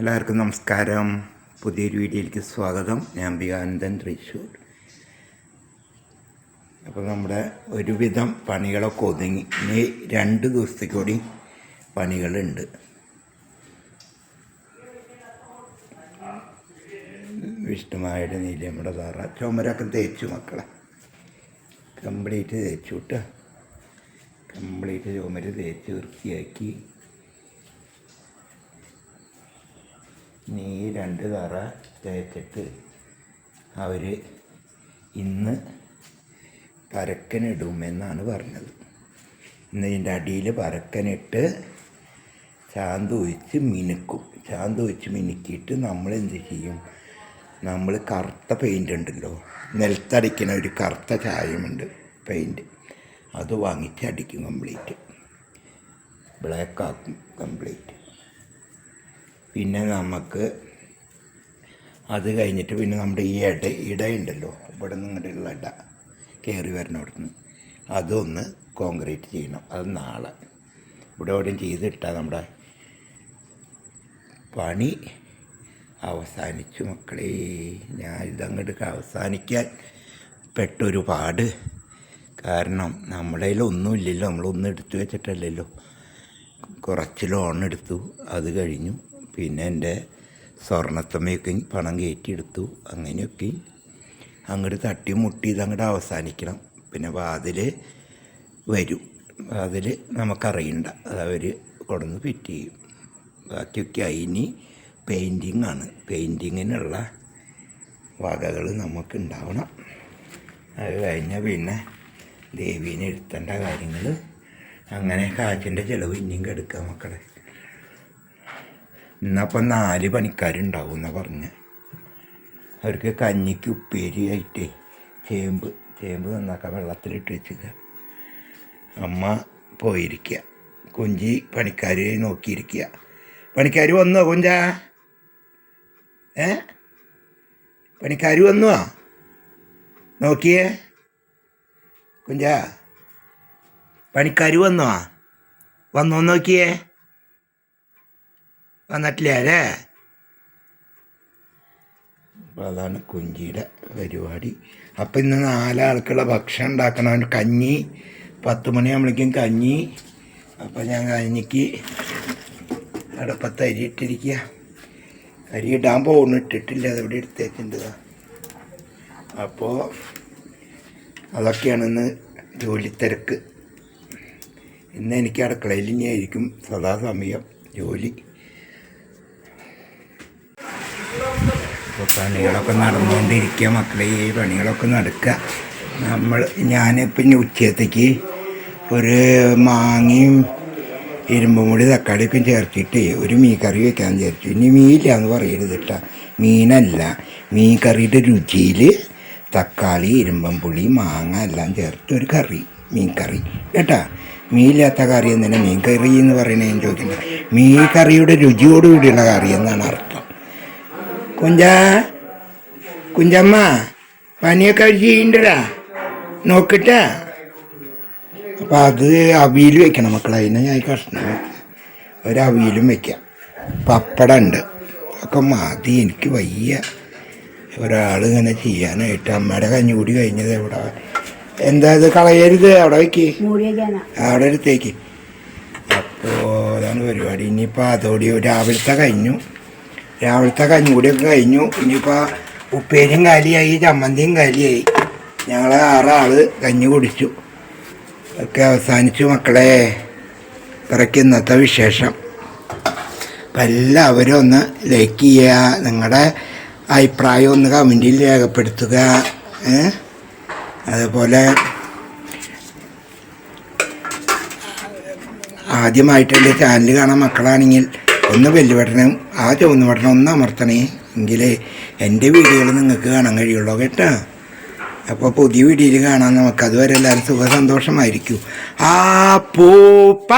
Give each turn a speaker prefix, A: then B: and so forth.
A: എല്ലാവർക്കും നമസ്കാരം. പുതിയൊരു വീഡിയോയിലേക്ക് സ്വാഗതം. ഞാൻ ബിയാനന്ദൻ തൃശ്ശൂർ. അപ്പോൾ നമ്മുടെ ഒരുവിധം പണികളൊക്കെ ഒതുങ്ങി. ഇനി രണ്ട് ദിവസത്തേക്കൂടി പണികളുണ്ട്. വിഷ്ണുമായുടെ നീലമ്മയുടെ താറ ചുമരൊക്കെ തേച്ചു മക്കളെ. കംപ്ലീറ്റ് തേച്ചു കേട്ടോ കംപ്ലീറ്റ് ചുമര് തേച്ച് വൃത്തിയാക്കി. നീ രണ്ട് തറ തേച്ചിട്ട് അവർ ഇന്ന് പരക്കനിടുമെന്നാണ് പറഞ്ഞത്. ഇന്ന് ഇതിന്റെ അടിയിൽ പരക്കനിട്ട് ചാന്ത് ഒഴിച്ച് മിനുക്കും. ചാന്ത് ഒഴിച്ച് മിനുക്കിയിട്ട് നമ്മൾ എന്ത് ചെയ്യും? നമ്മൾ കറുത്ത പെയിന്റ് ഉണ്ടല്ലോ. നിലത്തടിക്കുന്ന ഒരു കറുത്ത ചായമുണ്ട് പെയിന്റ് അത് വാങ്ങിച്ച് അടിക്കും കംപ്ലീറ്റ് ബ്ലാക്ക് ആക്കും കംപ്ലീറ്റ് പിന്നെ നമുക്ക് അത് കഴിഞ്ഞിട്ട് പിന്നെ നമ്മുടെ ഈ ഇട ഇടയുണ്ടല്ലോ. ഇവിടെ നിന്ന് ഇങ്ങോട്ടുള്ള ഇട കയറി വരണവിടുന്ന്. അതൊന്ന് കോൺക്രീറ്റ് ചെയ്യണം. അത് നാളെ. ഇവിടെ എവിടെയും ചെയ്തിട്ടാൽ നമ്മുടെ പണി അവസാനിച്ചു മക്കളെ. ഞാൻ ഇതങ്ങോട്ട് അവസാനിക്കാൻ പെട്ടൊരു പാട് കാരണം നമ്മുടെ കയ്യിൽ ഒന്നുമില്ലല്ലോ നമ്മളൊന്നും എടുത്തു വെച്ചിട്ടല്ലല്ലോ. കുറച്ച് ലോൺ എടുത്തു. അത് കഴിഞ്ഞു. പിന്നെ എന്റെ സ്വർണത്തമ്മയൊക്കെ പണം കയറ്റിയെടുത്തു. അങ്ങനെയൊക്കെ അങ്ങോട്ട് തട്ടി മുട്ടി ഇതങ്ങോട്ട് അവസാനിക്കണം. പിന്നെ വാതിൽ വരും. വാതിൽ നമുക്കറിയണ്ട. അതവർ കൊടുന്ന് ഫിറ്റ് ചെയ്യും. ബാക്കിയൊക്കെ അതിന് പെയിന്റിങ് ആണ്. പെയിന്റിങ്ങിനുള്ള വകകൾ നമുക്ക് ഉണ്ടാവണം. അത് കഴിഞ്ഞാൽ പിന്നെ ദേവീനെ എടുത്തേണ്ട കാര്യങ്ങൾ അങ്ങനെ കാറ്റിന്റെ ചിലവ് ഇനിയും കെടുക്കുക മക്കളെ. ഇന്നപ്പം നാല് പണിക്കാരുണ്ടാവും എന്നാ പറഞ്ഞ. അവർക്ക് കഞ്ഞിക്ക് ഉപ്പേരി ആയിട്ട് ചേമ്പ് ചേമ്പ് നന്നാക്കാൻ വെള്ളത്തിലിട്ട് വെച്ചില്ല അമ്മ പോയിരിക്കുക കുഞ്ചി പണിക്കാരെ നോക്കിയിരിക്കുക പണിക്കാർ വന്നോ കുഞ്ച? ഏ? പണിക്കാർ വന്നോ? നോക്കിയേ. കുഞ്ച പണിക്കാർ വന്നോ? വന്നോ നോക്കിയേ. വന്നിട്ടില്ല? അല്ലേ അതാണ് കുഞ്ചിയുടെ പരിപാടി. അപ്പം ഇന്ന് നാലാൾക്കുള്ള ഭക്ഷണം ഉണ്ടാക്കണം. കഞ്ഞി പത്ത് മണിയാകുമ്പോഴേക്കും കഞ്ഞി. അപ്പം ഞാൻ കഞ്ഞിക്ക് അടുപ്പത്ത് അരി ഇട്ടിരിക്കുക അരി ഇടാൻ പോകുന്നു ഇട്ടിട്ടില്ല. അതെവിടെ എടുത്തേക്കുണ്ട് അപ്പോൾ അതൊക്കെയാണ് ഇന്ന് ജോലി തിരക്ക്. ഇന്ന് എനിക്ക് അടുക്കളയിൽ ഇനിയായിരിക്കും സദാസമയം ജോലി. അപ്പോൾ പണികളൊക്കെ നടന്നുകൊണ്ടിരിക്കുക. മക്കളെ ഈ പണികളൊക്കെ നടക്കുക. നമ്മൾ ഞാനിപ്പം ഇനി ഉച്ചത്തേക്ക് ഒരു മാങ്ങയും ഇരുമ്പും കൂടി തക്കാളിയൊക്കെ ചേർത്തിട്ട് ഒരു മീൻ കറി വെക്കാൻ വിചാരിച്ചു. ഇനി മീനില്ല എന്ന് പറയരുത് കേട്ടോ മീനല്ല. മീൻ കറിയുടെ രുചിയിൽ തക്കാളി ഇരുമ്പം പുളി മാങ്ങ എല്ലാം ചേർത്ത് ഒരു കറി മീൻ കറി കേട്ടാ? മീനില്ലാത്ത കറി എന്തിനാ? മീൻ കറി എന്ന് പറയുന്നത് ഞാൻ ചോദിക്കുന്നത് മീൻ കറിയുടെ രുചിയോടുകൂടിയുള്ള കറി എന്നാണ് അർത്ഥം. കുഞ്ചാ കുഞ്ചമ്മ പനിയൊക്കെ ചെയ്യണ്ടടാ നോക്കട്ടെ. അപ്പം അത് അവിയിൽ വെക്കണം മക്കളെ. അതിനെ ഞാൻ കഷ്ണം ഒരു അവിയലും വെക്കാം. പപ്പടം ഉണ്ട് ഒക്കെ മതി. എനിക്ക് വയ്യ. ഒരാൾ ഇങ്ങനെ ചെയ്യാനായിട്ട് അമ്മയുടെ കഞ്ഞി കൂടി കഴിഞ്ഞത് എവിടെ? എന്താ ഇത് കളയരുത്? അവിടെ വയ്ക്ക് അവിടെ എടുത്തേക്ക്. അപ്പോൾ അതാണ് പരിപാടി. ഇനിയിപ്പോൾ അതോടി രാവിലത്തെ കഴിഞ്ഞു. രാവിലത്തെ കഞ്ഞുകൂടിയൊക്കെ കഴിഞ്ഞു. ഇനിയിപ്പോൾ ഉപ്പേരിയും കാലിയായി ചമ്മന്തിയും കാലിയായി. ഞങ്ങൾ ആറാൾ കഞ്ഞി കുടിച്ചു. ഒക്കെ അവസാനിച്ചു മക്കളെ. ഇത്രയ്ക്ക് ഇന്നത്തെ വിശേഷം. അപ്പം എല്ലാവരും ഒന്ന് ലൈക്ക് ചെയ്യുക. നിങ്ങളുടെ അഭിപ്രായം ഒന്ന് കമന്റിൽ രേഖപ്പെടുത്തുക? അതുപോലെ ആദ്യമായിട്ട് എന്റെ ചാനൽ കാണാൻ മക്കളാണെങ്കിൽ ഒന്ന് ബെല്ല് ബട്ടണം ആ ചുവന്ന പറഞ്ഞ ഒന്ന് അമർത്തണേ. എങ്കിലേ എന്റെ വീഡിയോകൾ നിങ്ങൾക്ക് കാണാൻ കഴിയുള്ളൂ കേട്ടോ. അപ്പോൾ പുതിയ വീഡിയോയിൽ കാണാൻ നമുക്ക് അതുവരെ എല്ലാവരും സുഖ സന്തോഷമായിരിക്കും ആ പൂപ്പ!